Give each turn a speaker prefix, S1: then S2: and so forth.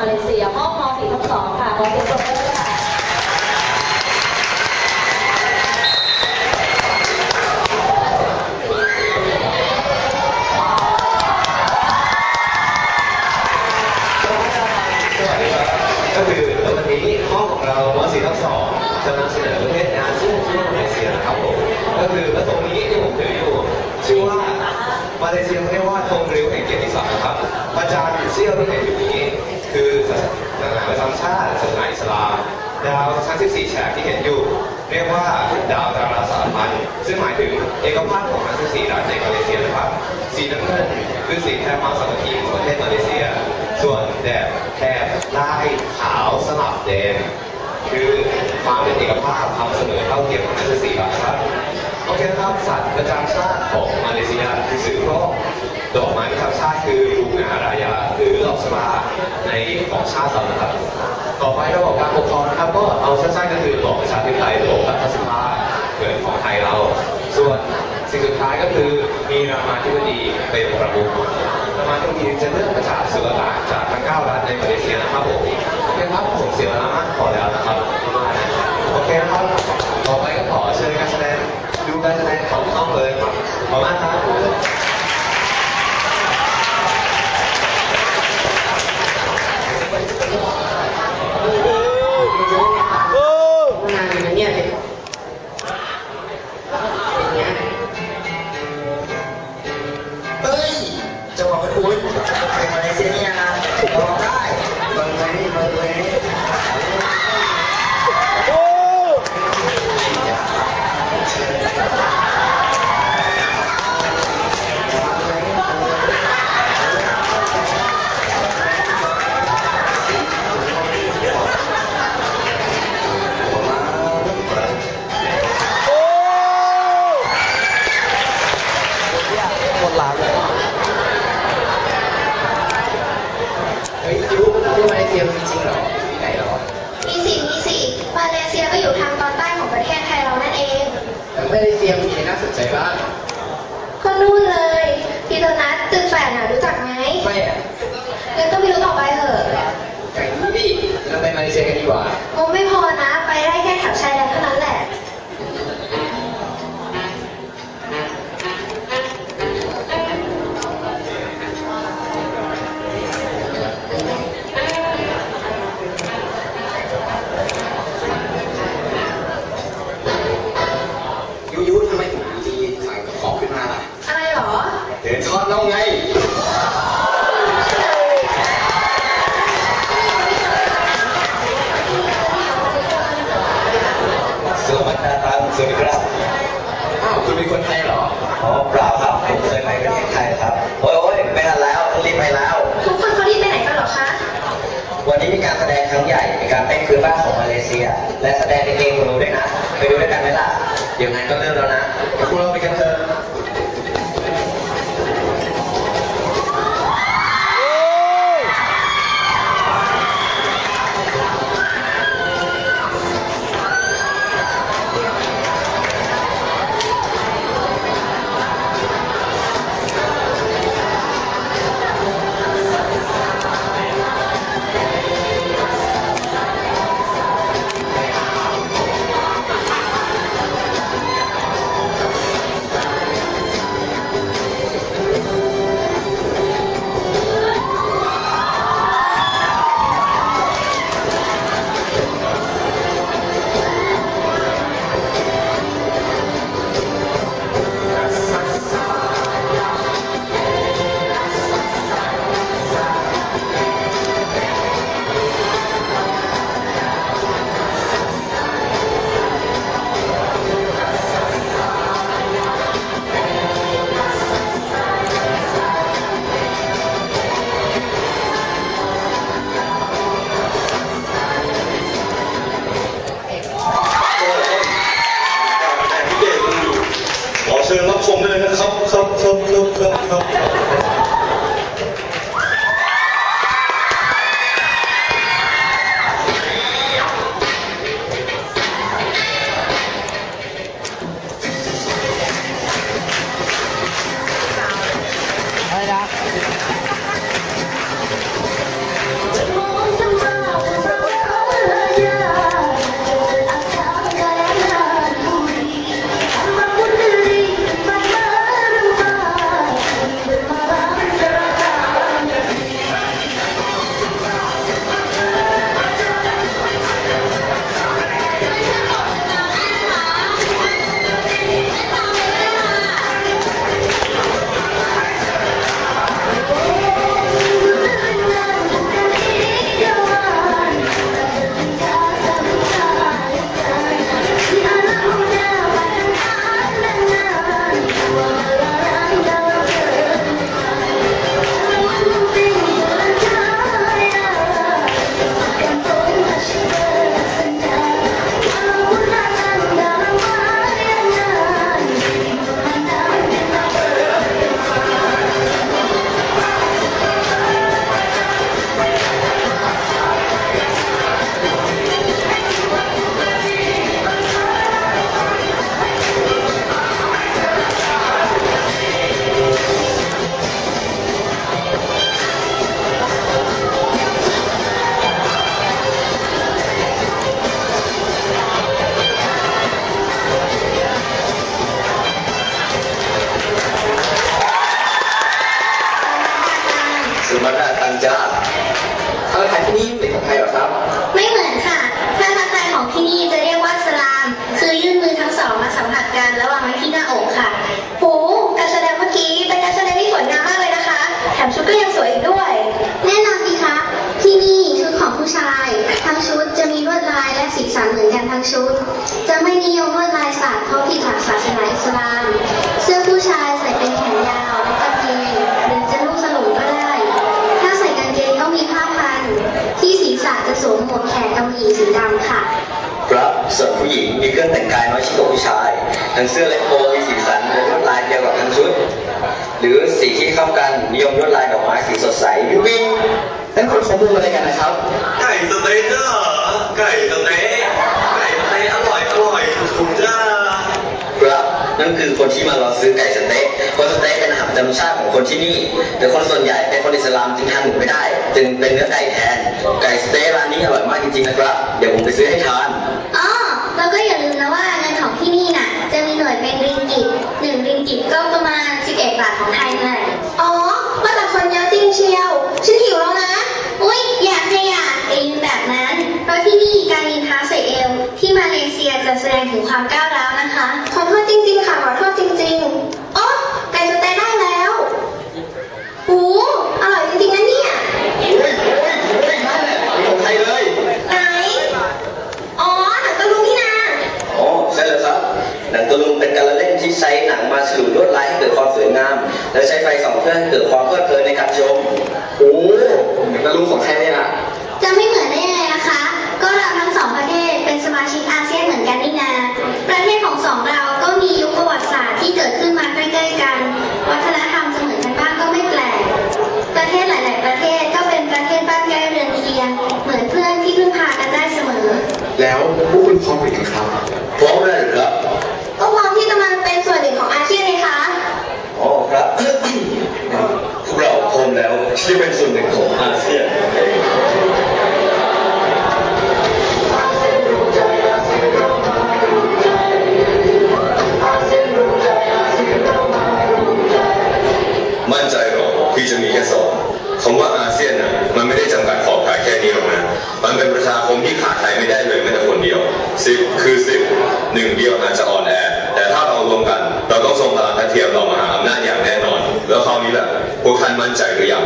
S1: มาเลเซียห้องม .4 ทับ2ค่ะขอเสียงปรบมือด้วยค่ะ
S2: ก็คือวันนี้ห้องของเรามสี่ทับสองจะนำเสนอประเทศอาเซียนที่ว่ามาเลเซียนะครับผมก็คือประตรงนี้ที่ผมถืออยู่ชื่อว่ามาเลเซียเขาเรียกว่าธงริ้วแห่งเกียรติศักดิ์นะครับประจานอยู่เสี้ยวที่เห็นอยู่นี้ คือศาสนาประจำชาติศาสนาอิสลามดาวทั้ง 14 แฉกที่เห็นอยู่ เรียกว่าดาวดาราสารพันซึ่งหมายถึงเอกภาพของทั้ง 14 รัฐในมาเลเซียนะครับ สีน้ำเงินคือสีแทนความสามัคคีของประเทศมาเลเซีย ส่วนแดดแถบใต้ขาวสลับแดงคือความเป็นเอกภาพความเสมอเท่าเทียมของทั้งสี่รัฐครับโอเคนะครับสัตว์ประจำชาติของมาเลเซียคือสือโรคดอกไม้ประจำชาติคือลูกนาารายาหรือดอกสลา ในของชาติเรานะครับ ต่อไประบบการปกครองนะครับก็เอาสั้นๆก็คือระบบประชาธิปไตยระบบรัฐสภาเหมือนของไทยเรา ส่วนสิ่งสุดท้ายก็คือมีรามาธิบดีเป็นประมุขรามาธิบดีจะเลือก ยมี
S3: จริงเหรอที่ไหนเหรอ
S4: มีสิมีสิมาเลเซียก็อยู่ทางตอนใต้ของประเทศไทยเรานั่นเอง
S3: แล้วมาเลเซียมีอะไรน่าสนใจบ้าง
S4: ก็นู่นเลยพีโดนัท
S2: สวัสดีครับ
S3: อ้าวคุณเป็นคนไทยเหรอ
S2: อ๋อเปล่าครับ ผมเคยไปประเทศไทยครับ โอ้ยโอ้ยไม่ทันแล้วรีบไปแล้ว
S4: ทุกคนเขารีบไปไหนกันเหรอคะ
S2: วันนี้มีการแสดงครั้งใหญ่ในการเต้นพื้นบ้านของมาเลเซีย และแสดงในเพลงของหนูด้วยนะ ไปดูด้วยกันไหมล่ะ เดี๋ยวงานก็เริ่มแล้วนะ เชิญรับชมได้เลยนะครับครับครับครับครับครับอรนะ
S5: จ้าทาษไทยที่นี่เหมือนกับไทยหรอครับ ไม่เหมือนค่ะ ภาทาไทยของที่นี่จะเรียกว่าสลาม คือยื่นมือทั้งสองมาสัมผัสกันแล้ววางไว้ที่หน้าอกค่ะโหการแสดงเมื่อกี้เป็นการแสดงที่สวยงามมากเลยนะคะ แถมชุดก็ยังสวยอีกด้วย แน่นอนสิคะ ที่นี่ชุดของผู้ชาย ทั้งชุดจะมีลวดลายและสีสันเหมือนกันทั้งชุด จะไม่นิยมลวดลายสาดเพรา วมหมวกแขนกำมะหยี่สีดำค่ะ
S6: ครับส่วนผู้หญิงมีเครื่องแต่งกายน้อยชิ้นกว่าผู้ชายทั้งเสื้อและโปมีสีสันและลวดลายเดียวกับทั้งชุด หรือสีที่เข้ากันนิยมลวดลายดอกไม้สีสดใสวิววิงนั่นคนเขาพูดอะไรกันนะครับ
S2: ไก่สเต๊กเจ้าไก่สเต๊กไก่สเต๊กอร่อยอร่อยถูกจ้า
S6: ครับนั่นคือคนที่มารอซื้อไก่สเต๊กเพราะสเต๊กเป็นอาหารประจำชาติของคนที่นี่ แต่คนส่วนใหญ่เป็นคนอิสลามจึงทานหมูไม่ได้ จึงเป็นเนื้อไก่แทน ไก่สเต๊กร้านนี้อร่อยมากจริงๆนะครับ เดี๋ยวผมไปซื้อให้ทาน
S5: อ๋อแล้วก็อย่าลืมนะว่าเงินของที่นี่น่ะ จะมีหน่วยเป็นริงกิตหนึ่งริงกิตก็ประมาณ 11 บาทของไทยนั่นแหละอ๋อว่าแต่คนเยอะจริงเชียว ฉันหิวแล้วนะ อุ๊ย อยากให้อยากเองแบบนั้น เพราะที่นี่การยินท้าใสเอวที่มาเลเซียจะแสดงถึงความก้าวร้าว แล้ว
S6: พวก
S5: คุ
S7: ณพร้อมหรือยังครับ
S6: พร้อมแล้ว
S5: พลั
S6: ง
S8: ทัดเทียม